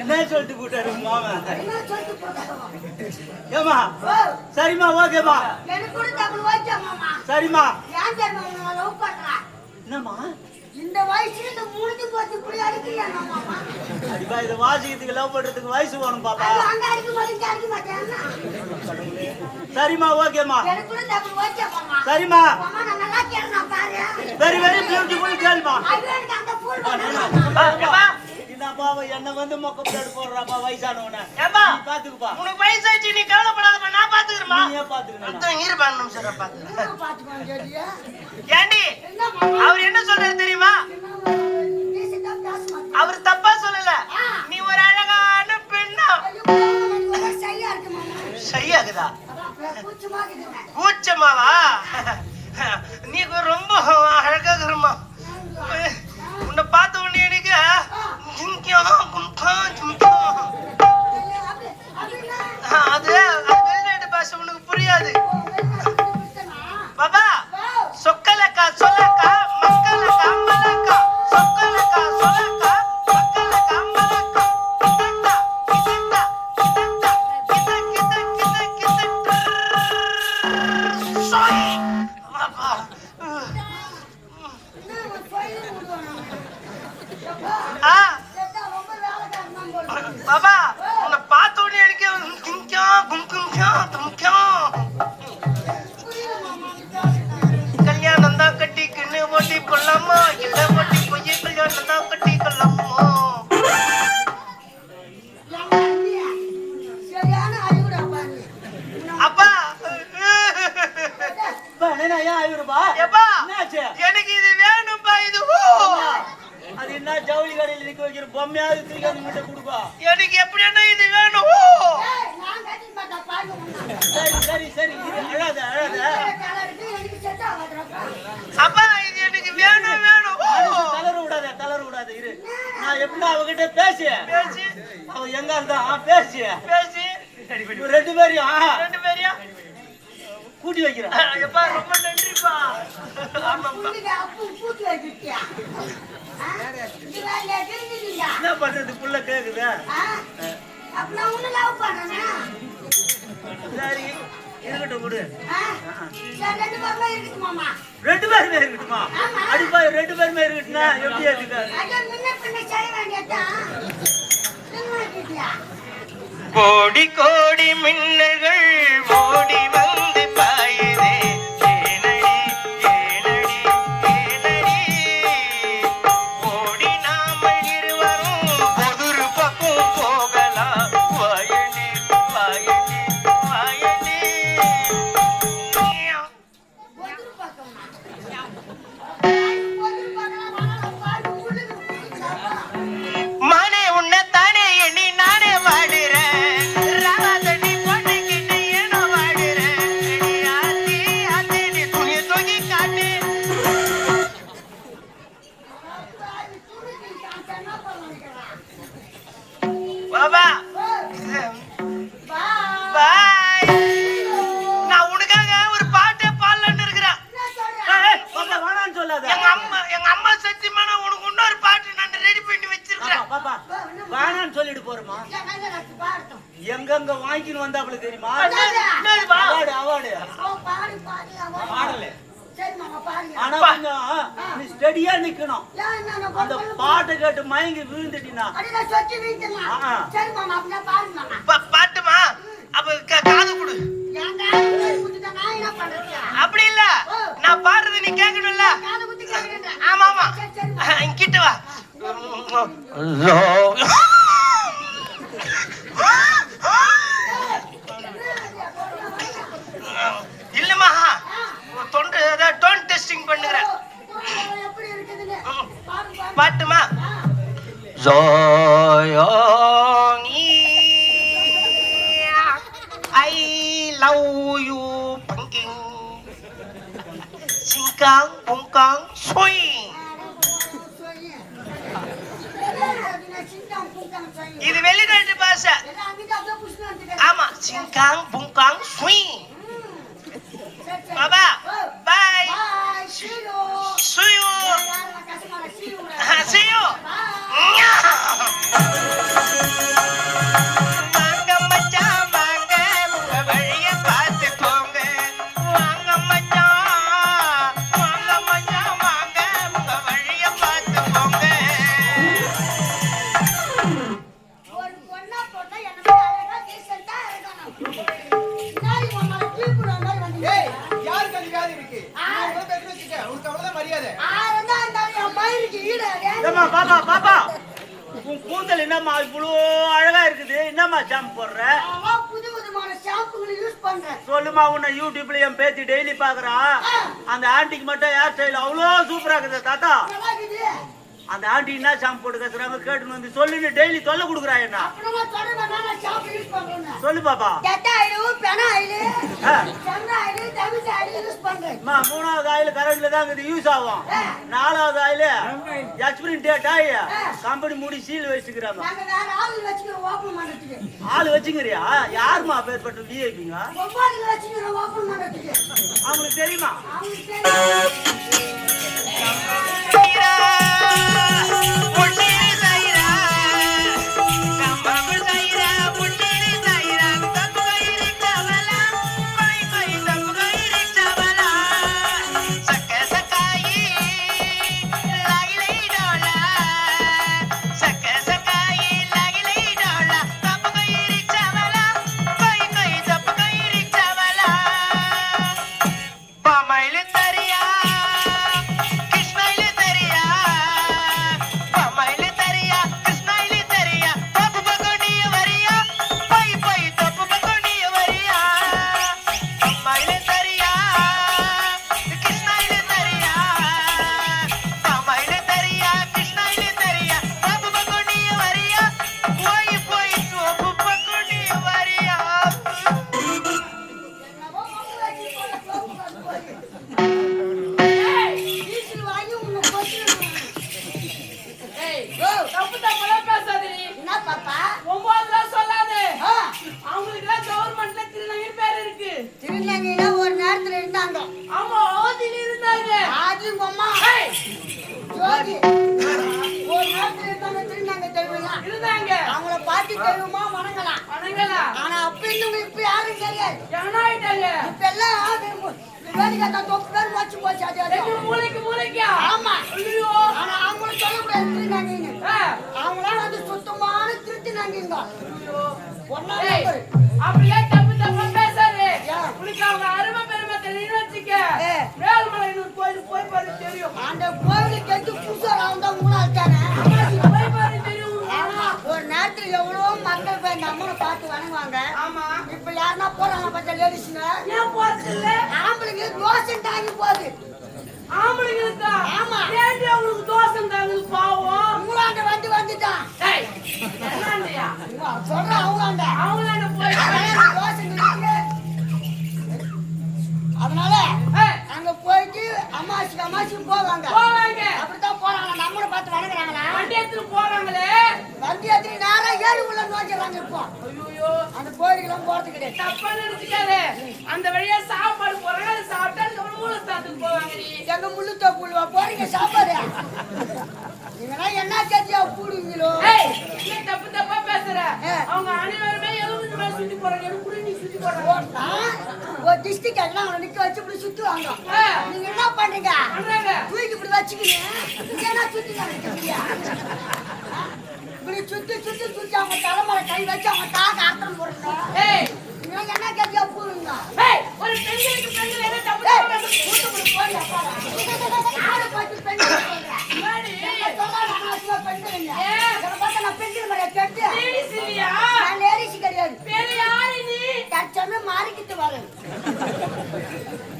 என்ன சொல்லிட்டு போட்டாரு மாமா? என்ன சொல்லிட்டு போட்டாங்க ஏமா சரிம்மா. மாமா சரிம்மா என்னம்மா? இந்த வயசுல இந்த மூணுக்கு போட்டு இப்படி அடிக்கிறியா மாமா அடிப்பா இதை வாசிக்கிறதுக்கு லவ் பண்றதுக்கு வயசு வேணும் பாப்பா. அது அங்க அடிக்க மாட்டேன் இங்க அடிக்க மாட்டேன்னா சரிம்மா ஓகேம்மா. எனக்கு கூட டபுள் வாய்ச்சா மாமா சரிம்மா. மாமா நான் நல்லா கேட்கணும் பாரு. வெரி வெரி பியூட்டிஃபுல் கேள்மா ஐயோ எனக்கு அந்த ஃபுல் பண்ணணும் என்ன வந்து மொக்க போடுறாப்பா வயசானவன. பாத்துக்குப்பா. உனக்கு வயசாச்சு நீ கவலைப்படாதப்பா ஏண்டி? அவர் என்ன சொல்றாரு தெரியுமா? அவர் தப்பா சொல்லல. நீ ஒரு அழகான பெண்ணா. சரியாகுதா? கூச்சமாவா? நீ ரொம்ப அழகாகிறமா உன்னை பார்த்த உடனே எனக்கு எனக்கு எப்படின்னா இது வேணும். சரி சரி சரி. இரு, அழாத அழாத. அப்பா இது எனக்கு வேணும் வேணும். தளர விடாத தளர விடாத. இரு. நான் எப்படி அவகிட்ட பேசி. பேசி. அவ எங்க இருந்தா ஆ, பேசி. பேசி. ரெண்டு பேரையும் ரெண்டு பேரையும். கூட்டி வைக்கிறேன். எப்பா ரொம்ப நன்றிப்பா? என்ன பண்றது புள்ள கேக்குது? சரி இருக்கட்டும் கொடு ரெண்டு பேருமே இருக்கட்டுமா அடிப்பா ரெண்டு பேருமே இருக்கட்டும்னா எப்படி முன்ன. நிம்மதிட்டியா? கோடி கோடி மின்னல்கள் 爸爸 long. இல்லம்மா தொண்டு டோன் டெஸ்டிங் பண்ணுகிறேன் பாட்டுமா. ஜோயோங்கி ஐ லவ் யூ பங்கிங் சிங்காங் சூடாக்குது தாத்தா. அந்த ஆண்டி என்ன ஷாம்பு போட்டு கத்துறாங்க கேட்டுன்னு வந்து சொல்லுன்னு டெய்லி தொல்லை கொடுக்குறா என்ன? சொல்லு பாப்பா. அம்மா மூணாவது ஆயில் கரண்ட்ல தான் இது யூஸ் ஆகும். நாலாவது ஆயில் எக்ஸ்பிரி டேட் ஆகி கம்பெனி மூடி சீல் வச்சுக்கிறாங்க ஆள் வச்சுக்கிறியா? யாருமா பேர் பட்டு விஐபிங்க அவங்களுக்கு தெரியுமா. பொண்ணு பார்க்க லேடிஸ்னா ஏன் போகுது. ஆம்பளைங்களுக்கு? ஆமா. ஏண்டி அவங்களுக்கு பாவம்? உங்களாண்ட வந்து வந்துட்டான் என்னண்டையா? சொல்ற அவங்களாண்ட அவங்களாண்ட போய். அதனால அங்க போயிட்டு அம்மாசிக்கு அம்மாசிக்கு போவாங்க. போவாங்க. அப்படித்தான் போறாங்க நம்மள பார்த்து வணங்குறாங்களா? வண்டி எடுத்து போறாங்களே. வண்டி எடுத்து நேரா உள்ள நோக்கிறாங்க இப்போ ஐயோ அந்த கோயிலுக்குலாம் போறது கிடையாது. தப்பா நினைச்சுக்காத அந்த வழியா சாப்பாடு போறாங்க. அது சாப்பிட்டா நம்ம மூலஸ்தானத்துக்கு போவாங்க நீ. எங்க முள்ளுத்தோ புழுவா? போறீங்க சாப்பாடு. நீங்களா என்ன கேட்டியா புடுவீங்களோ ஏய் தப்பு தப்பா பேசுற? அவங்க அனைவருமே எதுவும் சுத்தி போறாங்க. எனக்கு புடி நீ சுத்தி போறாங்க? என்ன தப்பு ஏய், தப்பா பேசுறது? கூட்டு இப்படி போறியா, போடா. யாரை பார்த்து பெண்கள் சொல்ற? முன்னாடி என்ன சொல்லாத நாசமா பெண்கள் இல்ல. ஏன்? என்னை பார்த்தா நான் பெண்கள் மாதிரியா கேட்டு? ladies இல்லையா? நான் ladies கிடையாது. வேற யாரு நீ? தற்சமயம் மாறிக்கிட்டு வரேன்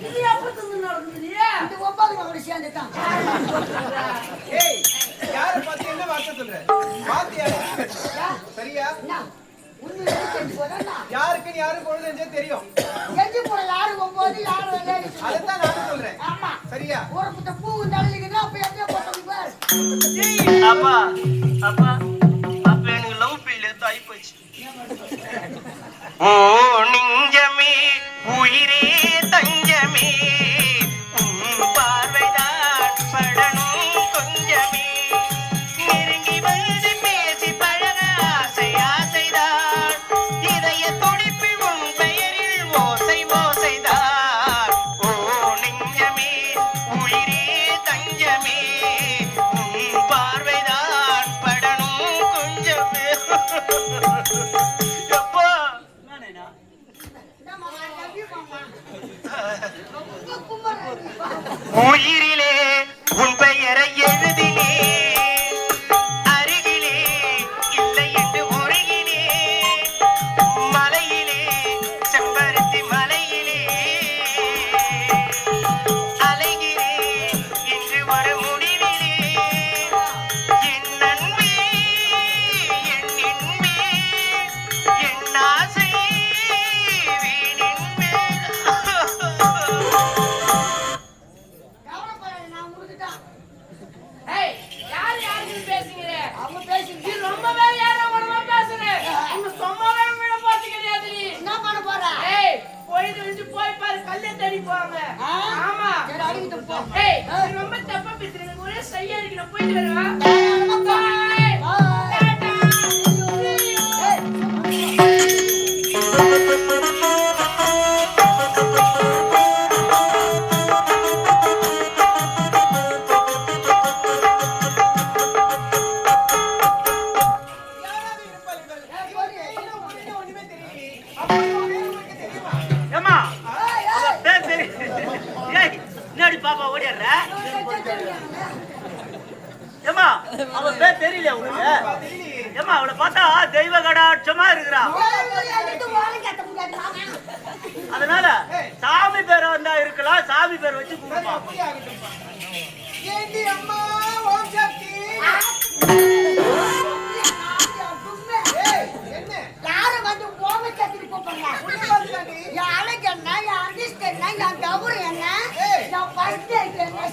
இது எப்ப தின்னு நடந்தது? இந்த ஒன்பது மகளோட சேர்ந்துட்டான். ஏய் யாரை பார்த்து என்ன வார்த்தை சொல்ற? வார்த்தை யாரு? சரியா? யாருக்குன்னு யாரு பொழுது தெரியும். எஞ்சி போற யாரு? ஒன்பது, யாரு. அதைத்தான் நானும் சொல்றேன். ஆமா. சரியா? ஒரு பூ தலையிலுக்குன்னா, அப்ப பாரு. அப்பா அப்பா அப்ப. அவ பேர் உனக்கு? தெரியலையே ஏம்மா, அவளை பார்த்தா தெய்வ கடாட்சமா இருக்கிறா. அதனால சாமி பேர் வந்தா இருக்கலாம் சாமி பேர் வச்சு சரி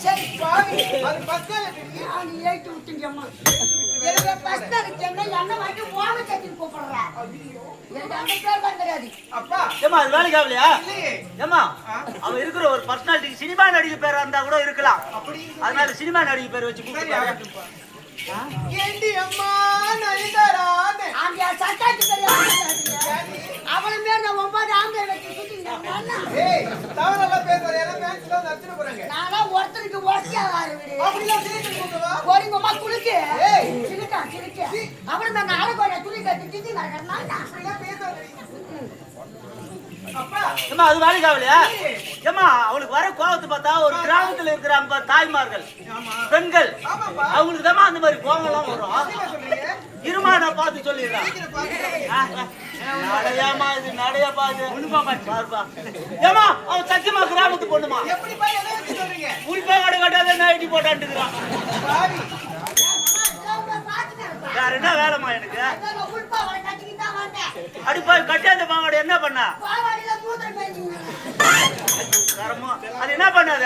சரி, பாவி. அது பஸ்ல தெரியும் நான் ஏத்தி விட்டீங்கம்மா. எனக்கு first date என்ன, என்னை வந்து ஓமை சத்திரி கூப்பிடுறா. எனக்கு அந்த பேர் தான் தெரியாது. அப்பா. ஏம்மா அது வேலைக்கு ஆகலையா? இல்லையே. ஏம்மா அவ இருக்கிற ஒரு பர்சனாலிட்டி சினிமா நடிகை பேரா இருந்தா கூட இருக்கலாம். அதனால சினிமா நடிகை பேர் வச்சு கூப்பிடுறாங்க ஏண்டி அம்மா தெரியாது. அவளுமே நான் ஒன்பது ஆம்பளை வச்சு சுத்திட்டு ஏய் பேசுற எல்லாம் வந்து போறாங்க. ஒருத்தருக்கு குளிக்கு. ஏய். சிரிக்கா சிரிக்க. அவரு நான் நாளைக்கு துணி கட்டி திட்டி அது வேலைக்கு ஆகலையா? ஏம்மா அவளுக்கு வர கோவத்தை பார்த்தா ஒரு கிராமத்துல இருக்கிறாங்க பாரு தாய்மார்கள் ஆமா. பெண்கள் ஆமாப்பா. அவங்களுக்கு தான் அந்த மாதிரி கோவம்லாம் வரும். என்ன சொல்றீங்க? இருமா நான் பார்த்து சொல்லிடுறேன். நடையாமா இது நடையாப்பா இது. பாருப்பா. ஏமா அவன் சத்தியமா கிராமத்து பொண்ணுமா எப்படிப்பா எதை சொல்றீங்க? குறிப்பா கடை கட்டாத நைட்டி போட்டான்ட்டுக்கிறான். பாவி. வேற என்ன வேலைமா எனக்கு? அடிப்பா கட்டாத பாவாடை என்ன பண்ணா? அது என்ன பண்ணாது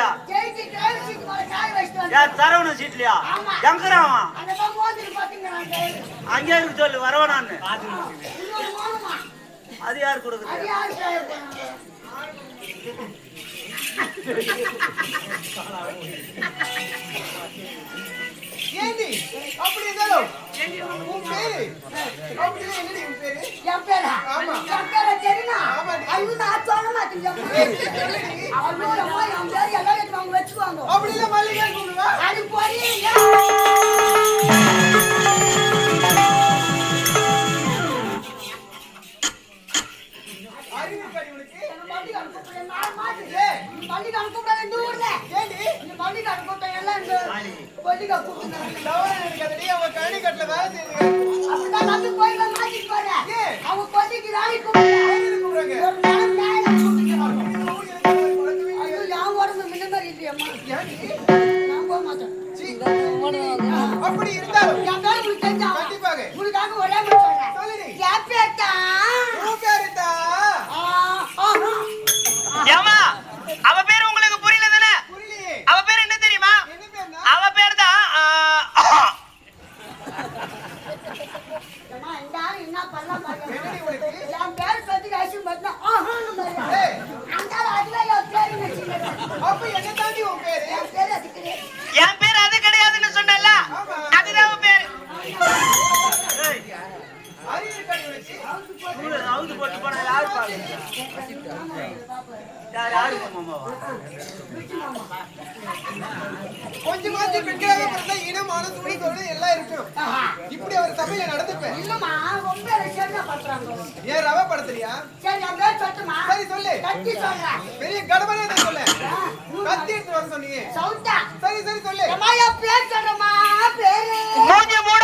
யார் தரவன சீட்லையா? எங்கறான் அங்கே சொல்லு வரவனான்னு அது யார் கொடுக்குது என் பேரா? என் பேரா தெரியுமா அப்படி இல்ல மல்லிகா கூப்பிடுவா அது போறீங்க அவங்க கொதிக்கு நாளைக்கு கூப்பிடுறாங்க தெரிஞ்சா ஏன் ரவ படத்துலயா சரி அப்படியே சொல்லுமா சரி சொல்லு. கத்தி சொல்ற. பெரிய கடமையா நான் சொல்ல? கத்தி எடுத்து வர சொன்னீங்க. சவுண்டா? சரி சரி சொல்லு. பேர் சொல்றமா பேரு. மூஞ்ச மூட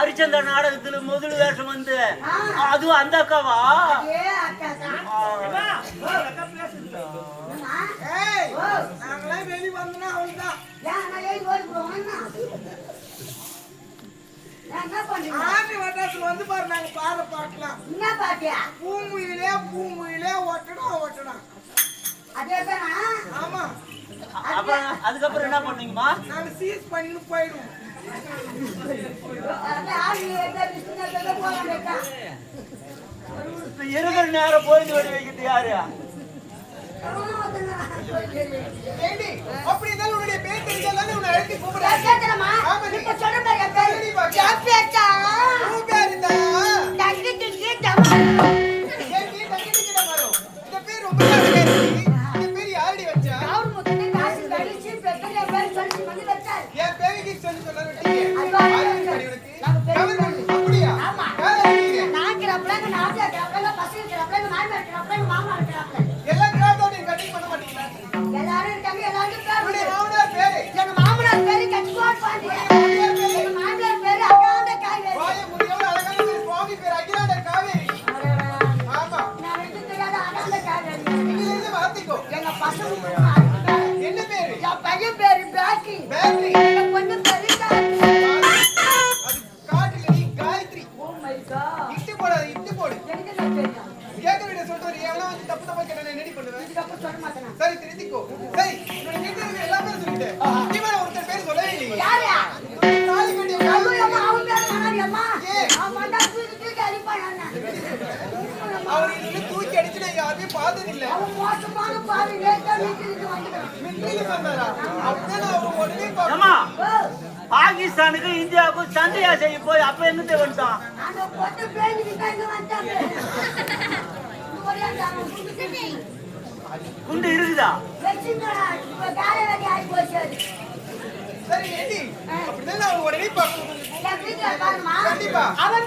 அரிச்சந்த நாடகத்துல முதல் வேஷம் வந்து. அதுவும் அந்த அக்காவா? ஆண்டி வட்டாசம் வந்து பாரு நாங்க பாட பாக்கலாம் என்ன பாட்டியா? பூமுயிலே பூமுயிலே ஒட்டணும் ஒட்டணும் அதேதானா ஆமா. அதுக்கப்புறம் என்ன பண்ணுவீங்கம்மா? நாங்க சீஸ் பண்ணி போயிடுவோம். இருக்கிற நேரம் போயிட்டு வண்டி வைக்கிறது யாரு? அப்படிதான் உன்னுடைய பேர் தெரிஞ்சாலும் உன்னை அழைத்து கூப்பிடுறேன் ஆமா இப்ப சொல்லுங்க பார்த்ததில்லை அவன் மோசமான பாவி லேட்டா வீட்டுக்கு வந்துக்கிறான் பாகிஸ்தானுக்கு இந்தியாவுக்கு சண்டையா செய்ய போய் அப்ப என்னத்தை வந்துட்டான் குண்டு இருக்குதா? சரி ஏடி அப்படிதான் அவன்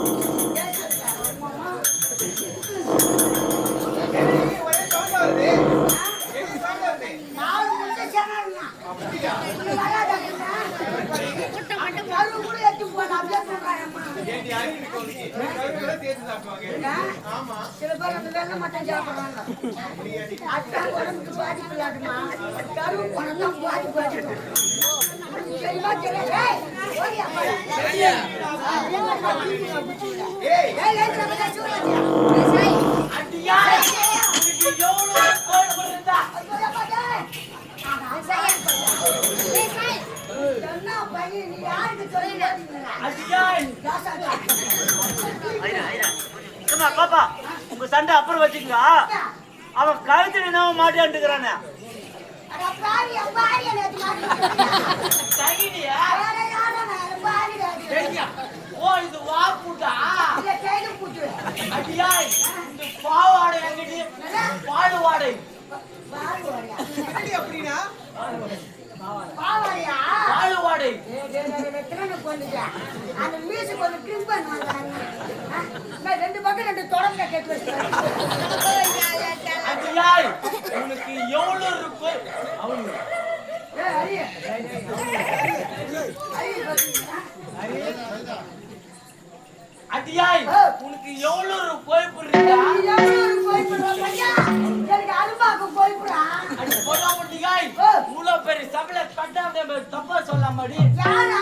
சில பேர் அந்த வெள்ள மட்டும் சாப்பிடுறாங்க அத்தான் உடம்புக்கு பாதிப்பு இல்லாதுமா கருவு பணம் பாதிப்பு அடியா எவ்வளோ பாப்பா உங்க சண்டை அப்புறம் வச்சுக்கங்க அவன் கழுத்துல என்ன மாட்டான்ட்டுக்கிறானே ஓ இது வா பூட்டா அடியாய் இந்த பாவாடை எங்கிட்டு பாடுவாடை அந்த மியூசிக் வந்து ட்ரிம் பண்ணி ரெண்டு பக்கம் ரெண்டு தொடங்க கேட்டு வச்சுக்கிறேன். உனக்கு எவ்வளோ இருக்கு அவனு அடியாய் உனக்கு எவ்வளோ ஒரு கோயப்பு இருக்கா? எனக்கு அருமாக்கு கோயப்புடா அடி போடா முடியாய் மூல பெரிய சபல கட்டாம தப்பா சொல்லாமடி. யாரா?